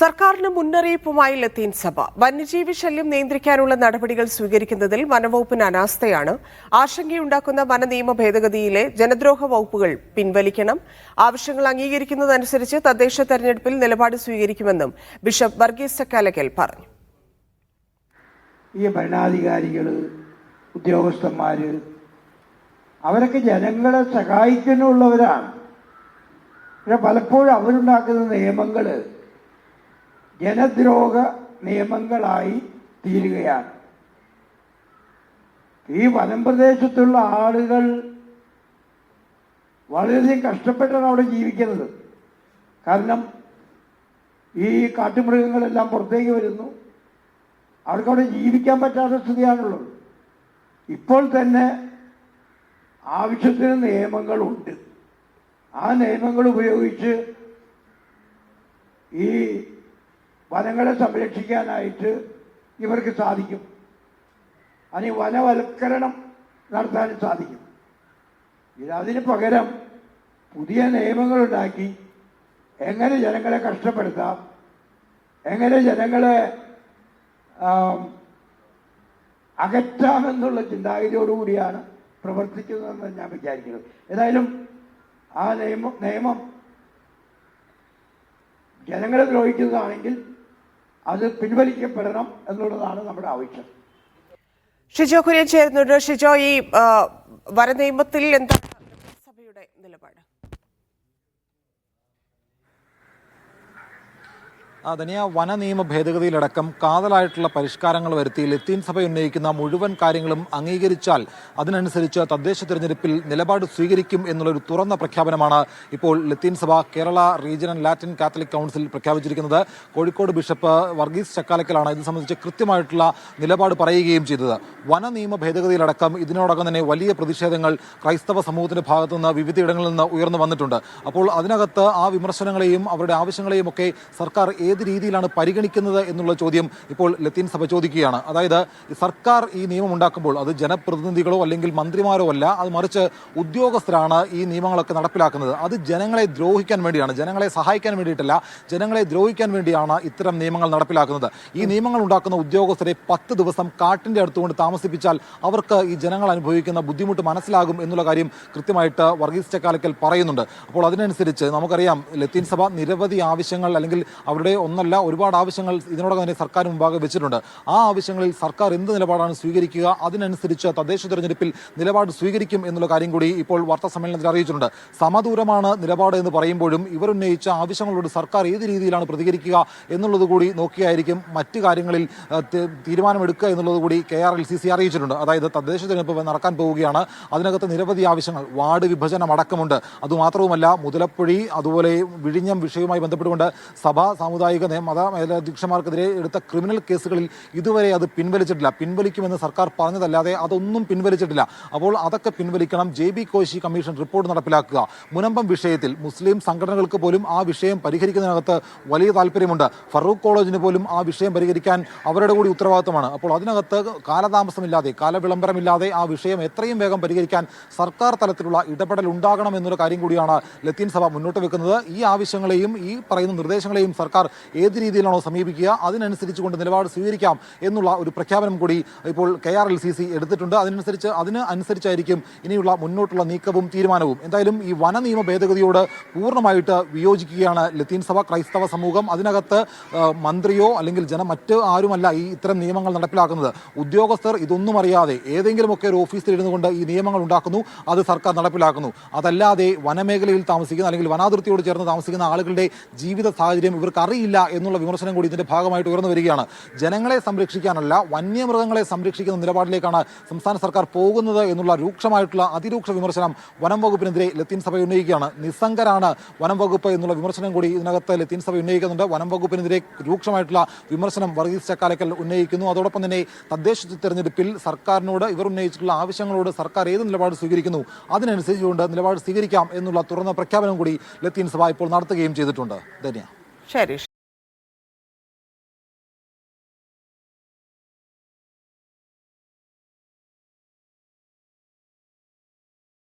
സർക്കാരിന് മുന്നറിയിപ്പുമായി ലത്തീൻ സഭ. വന്യജീവി ശല്യം നിയന്ത്രിക്കാനുള്ള നടപടികൾ സ്വീകരിക്കുന്നതിൽ വനവകുപ്പിന് അനാസ്ഥയാണ്. ആശങ്കയുണ്ടാക്കുന്ന വനനിയമ ഭേദഗതിയിലെ ജനദ്രോഹ വകുപ്പുകൾ പിൻവലിക്കണം. ആവശ്യങ്ങൾ അംഗീകരിക്കുന്നതനുസരിച്ച് തദ്ദേശ തെരഞ്ഞെടുപ്പിൽ നിലപാട് സ്വീകരിക്കുമെന്നും ബിഷപ്പ് വർഗീസ് ചക്കാലക്കൽ പറഞ്ഞു. ഈ ഭരണാധികാരികൾ ഉദ്യോഗസ്ഥന്മാർ അവരൊക്കെ ജനങ്ങളെ സഹായിക്കാനുള്ളവരാണ് പക്ഷെ പലപ്പോഴും അവരുണ്ടാക്കുന്ന നിയമങ്ങൾ ജനദ്രോഹ നിയമങ്ങളായി തീരുകയാണ്. ഈ വനം പ്രദേശത്തുള്ള ആളുകൾ വളരെയധികം കഷ്ടപ്പെട്ടാണ് അവിടെ ജീവിക്കുന്നത്. കാരണം ഈ കാട്ടുമൃഗങ്ങളെല്ലാം പുറത്തേക്ക് വരുന്നു. അവർക്കവിടെ ജീവിക്കാൻ പറ്റാത്ത സ്ഥിതിയാണുള്ളത്. ഇപ്പോൾ തന്നെ ആവശ്യത്തിന് നിയമങ്ങളുണ്ട്. ആ നിയമങ്ങൾ ഉപയോഗിച്ച് ഈ വനങ്ങളെ സംരക്ഷിക്കാനായിട്ട് ഇവർക്ക് സാധിക്കും. അതിന് വനവൽക്കരണം നടത്താനും സാധിക്കും. ഇതിന് പകരം പുതിയ നിയമങ്ങളുണ്ടാക്കി എങ്ങനെ ജനങ്ങളെ കഷ്ടപ്പെടുത്താം എങ്ങനെ ജനങ്ങളെ അകറ്റാമെന്നുള്ള ചിന്താഗതിയോടുകൂടിയാണ് പ്രവർത്തിക്കുന്നതെന്ന് ഞാൻ വിചാരിക്കുന്നത്. ഏതായാലും ആ നിയമം നിയമം ജനങ്ങളെ ദ്രോഹിക്കുന്നതാണെങ്കിൽ അത് പിൻവലിക്കപ്പെടണം എന്നുള്ളതാണ് നമ്മുടെ ആവശ്യം. ഷിജോ കുര്യൻ ചേരുന്നുണ്ട്. ഷിജോ ഈ വരനിയമത്തിൽ എന്താണ് സഭയുടെ നിലപാട്? ധനിയ വന നിയമ ഭേദഗതിയിലടക്കം കാതലായിട്ടുള്ള പരിഷ്കാരങ്ങൾ വരുത്തി ലത്തീൻ സഭ ഉന്നയിക്കുന്ന മുഴുവൻ കാര്യങ്ങളും അംഗീകരിച്ചാൽ അതിനനുസരിച്ച് തദ്ദേശ തെരഞ്ഞെടുപ്പിൽ നിലപാട് സ്വീകരിക്കും എന്നുള്ളൊരു തുറന്ന പ്രഖ്യാപനമാണ് ഇപ്പോൾ ലത്തീൻ സഭ Kerala regional Latin Catholic council പ്രഖ്യാപിച്ചിരിക്കുന്നത്. കോഴിക്കോട് ബിഷപ്പ് വർഗീസ് ചക്കാലക്കലാണ് ഇത് സംബന്ധിച്ച് കൃത്യമായിട്ടുള്ള നിലപാട് പറയുകയും ചെയ്തത്. വന നിയമ ഭേദഗതിയിലടക്കം ഇതിനോടകം തന്നെ വലിയ പ്രതിഷേധങ്ങൾ ക്രൈസ്തവ സമൂഹത്തിന്റെ ഭാഗത്തു നിന്ന് വിവിധയിടങ്ങളിൽ നിന്ന് ഉയർന്നു വന്നിട്ടുണ്ട്. അപ്പോൾ അതിനകത്ത് ആ വിമർശനങ്ങളെയും അവരുടെ ആവശ്യങ്ങളെയും ഒക്കെ സർക്കാർ രീതിയിലാണ് പരിഗണിക്കുന്നത് എന്നുള്ള ചോദ്യം ഇപ്പോൾ ലത്തീൻ സഭ ചോദിക്കുകയാണ്. അതായത് സർക്കാർ ഈ നിയമം ഉണ്ടാക്കുമ്പോൾ അത് ജനപ്രതിനിധികളോ അല്ലെങ്കിൽ മന്ത്രിമാരോ അല്ല അത് മറിച്ച് ഉദ്യോഗസ്ഥരാണ് ഈ നിയമങ്ങളൊക്കെ നടപ്പിലാക്കുന്നത്. അത് ജനങ്ങളെ ദ്രോഹിക്കാൻ വേണ്ടിയാണ് ജനങ്ങളെ സഹായിക്കാൻ വേണ്ടിയിട്ടല്ല ജനങ്ങളെ ദ്രോഹിക്കാൻ വേണ്ടിയാണ് ഇത്തരം നിയമങ്ങൾ നടപ്പിലാക്കുന്നത്. ഈ നിയമങ്ങൾ ഉണ്ടാക്കുന്ന ഉദ്യോഗസ്ഥരെ പത്ത് ദിവസം കാട്ടിന്റെ അടുത്തുകൊണ്ട് താമസിപ്പിച്ചാൽ അവർക്ക് ഈ ജനങ്ങൾ അനുഭവിക്കുന്ന ബുദ്ധിമുട്ട് മനസ്സിലാകും എന്നുള്ള കാര്യം കൃത്യമായിട്ട് വർഗീസ് ചക്കാലക്കൽ പറയുന്നുണ്ട്. അപ്പോൾ അതിനനുസരിച്ച് നമുക്കറിയാം ലത്തീൻ സഭ നിരവധി ആവശ്യങ്ങൾ അല്ലെങ്കിൽ അവരുടെ ഒന്നല്ല ഒരുപാട് ആവശ്യങ്ങൾ ഇതിനോടകം തന്നെ സർക്കാർ മുമ്പാകെ വെച്ചിട്ടുണ്ട്. ആ ആവശ്യങ്ങളിൽ സർക്കാർ എന്ത് നിലപാടാണ് സ്വീകരിക്കുക അതിനനുസരിച്ച് തദ്ദേശ തെരഞ്ഞെടുപ്പിൽ നിലപാട് സ്വീകരിക്കും എന്നുള്ള കാര്യം കൂടി ഇപ്പോൾ വാർത്താ സമ്മേളനത്തിൽ അറിയിച്ചിട്ടുണ്ട്. സമദൂരമാണ് നിലപാട് എന്ന് പറയുമ്പോഴും ഇവർ ഉന്നയിച്ച ആവശ്യങ്ങളോട് സർക്കാർ ഏത് രീതിയിലാണ് പ്രതികരിക്കുക എന്നുള്ളത് കൂടി നോക്കിയായിരിക്കും മറ്റ് കാര്യങ്ങളിൽ തീരുമാനമെടുക്കുക എന്നുള്ളത് കൂടി K R L C C അറിയിച്ചിട്ടുണ്ട്. അതായത് തദ്ദേശ തെരഞ്ഞെടുപ്പ് നടക്കാൻ പോവുകയാണ്. അതിനകത്ത് നിരവധി ആവശ്യങ്ങൾ വാർഡ് വിഭജനം അടക്കമുണ്ട്. അതുമാത്രവുമല്ല മുതലപ്പുഴി അതുപോലെ വിഴിഞ്ഞം വിഷയവുമായി ബന്ധപ്പെട്ടുകൊണ്ട് സഭാ സാമുദായിക നയ- മത മേലധ്യക്ഷന്മാർക്കെതിരെ എടുത്ത ക്രിമിനൽ കേസുകളിൽ ഇതുവരെ അത് പിൻവലിച്ചിട്ടില്ല. പിൻവലിക്കുമെന്ന് സർക്കാർ പറഞ്ഞതല്ലാതെ അതൊന്നും പിൻവലിച്ചിട്ടില്ല. അപ്പോൾ അതൊക്കെ പിൻവലിക്കണം. J B Koshy commission report നടപ്പിലാക്കുക. മുനമ്പം വിഷയത്തിൽ മുസ്ലിം സംഘടനകൾക്ക് പോലും ആ വിഷയം പരിഹരിക്കുന്നതിനകത്ത് വലിയ താല്പര്യമുണ്ട്. ഫറൂഖ് കോളേജിന് പോലും ആ വിഷയം പരിഹരിക്കാൻ അവരുടെ കൂടി ഉത്തരവാദിത്തമാണ്. അപ്പോൾ അതിനകത്ത് കാലതാമസമില്ലാതെ കാലവിളംബരമില്ലാതെ ആ വിഷയം എത്രയും വേഗം പരിഹരിക്കാൻ സർക്കാർ തലത്തിലുള്ള ഇടപെടൽ ഉണ്ടാകണം എന്നൊരു കാര്യം കൂടിയാണ് ലത്തീൻ സഭ മുന്നോട്ട് വെക്കുന്നത്. ഈ ആവശ്യങ്ങളെയും ഈ പറയുന്ന നിർദ്ദേശങ്ങളെയും സർക്കാർ ഏത് രീതിയിലാണോ സമീപിക്കുക അതിനനുസരിച്ച് കൊണ്ട് നിലപാട് സ്വീകരിക്കാം എന്നുള്ള ഒരു പ്രഖ്യാപനം കൂടി ഇപ്പോൾ K R L C C എടുത്തിട്ടുണ്ട്. അതിനനുസരിച്ച് അതിന് അനുസരിച്ചായിരിക്കും ഇനിയുള്ള മുന്നോട്ടുള്ള നീക്കവും തീരുമാനവും. എന്തായാലും ഈ വന നിയമ ഭേദഗതിയോട് പൂർണമായിട്ട് വിയോജിക്കുകയാണ് ലത്തീൻ സഭ ക്രൈസ്തവ സമൂഹം. അതിനകത്ത് മന്ത്രിയോ അല്ലെങ്കിൽ ജനം മറ്റ് ആരുമല്ല ഈ ഇത്തരം നിയമങ്ങൾ നടപ്പിലാക്കുന്നത്. ഉദ്യോഗസ്ഥർ ഇതൊന്നും അറിയാതെ ഏതെങ്കിലുമൊക്കെ ഒരു ഓഫീസിൽ ഇരുന്നു കൊണ്ട് ഈ നിയമങ്ങൾ ഉണ്ടാക്കുന്നു അത് സർക്കാർ നടപ്പിലാക്കുന്നു. അതല്ലാതെ വനമേഖലയിൽ താമസിക്കുന്ന അല്ലെങ്കിൽ വനാതിർത്തിയോട് ചേർന്ന് താമസിക്കുന്ന ആളുകളുടെ ജീവിത സാഹചര്യം ഇവർക്ക് അറിയില്ല. എന്നുള്ള വിമർശനം കൂടി ഇതിന്റെ ഭാഗമായിട്ട് ഉയർന്നു വരികയാണ്. ജനങ്ങളെ സംരക്ഷിക്കാനല്ല വന്യമൃഗങ്ങളെ സംരക്ഷിക്കുന്ന നിലപാടിലേക്കാണ് സംസ്ഥാന സർക്കാർ പോകുന്നത് എന്നുള്ള രൂക്ഷമായിട്ടുള്ള അതിരൂക്ഷ വിമർശനം വനം വകുപ്പിനെതിരെ ലത്തീൻ സഭ ഉന്നയിക്കുകയാണ്. നിസ്സംഗരാണ് വനം വകുപ്പ് എന്നുള്ള വിമർശനം കൂടി ഇതിനകത്ത് ലത്തീൻ സഭ ഉന്നയിക്കുന്നുണ്ട്. വനം വകുപ്പിനെതിരെ രൂക്ഷമായിട്ടുള്ള വിമർശനം വർഗീസ് ചക്കാലക്കൽ ഉന്നയിക്കുന്നു. അതോടൊപ്പം തന്നെ തദ്ദേശ തെരഞ്ഞെടുപ്പിൽ സർക്കാരിനോട് ഇവർ ഉന്നയിച്ചിട്ടുള്ള ആവശ്യങ്ങളോട് സർക്കാർ ഏത് നിലപാട് സ്വീകരിക്കുന്നു? അതിനനുസരിച്ചുകൊണ്ട് നിലപാട് സ്വീകരിക്കാം എന്നുള്ള തുറന്ന പ്രഖ്യാപനം കൂടി ലത്തീൻ സഭ ഇപ്പോൾ നടത്തുകയും ചെയ്തിട്ടുണ്ട്. ധന്യ. ശരി.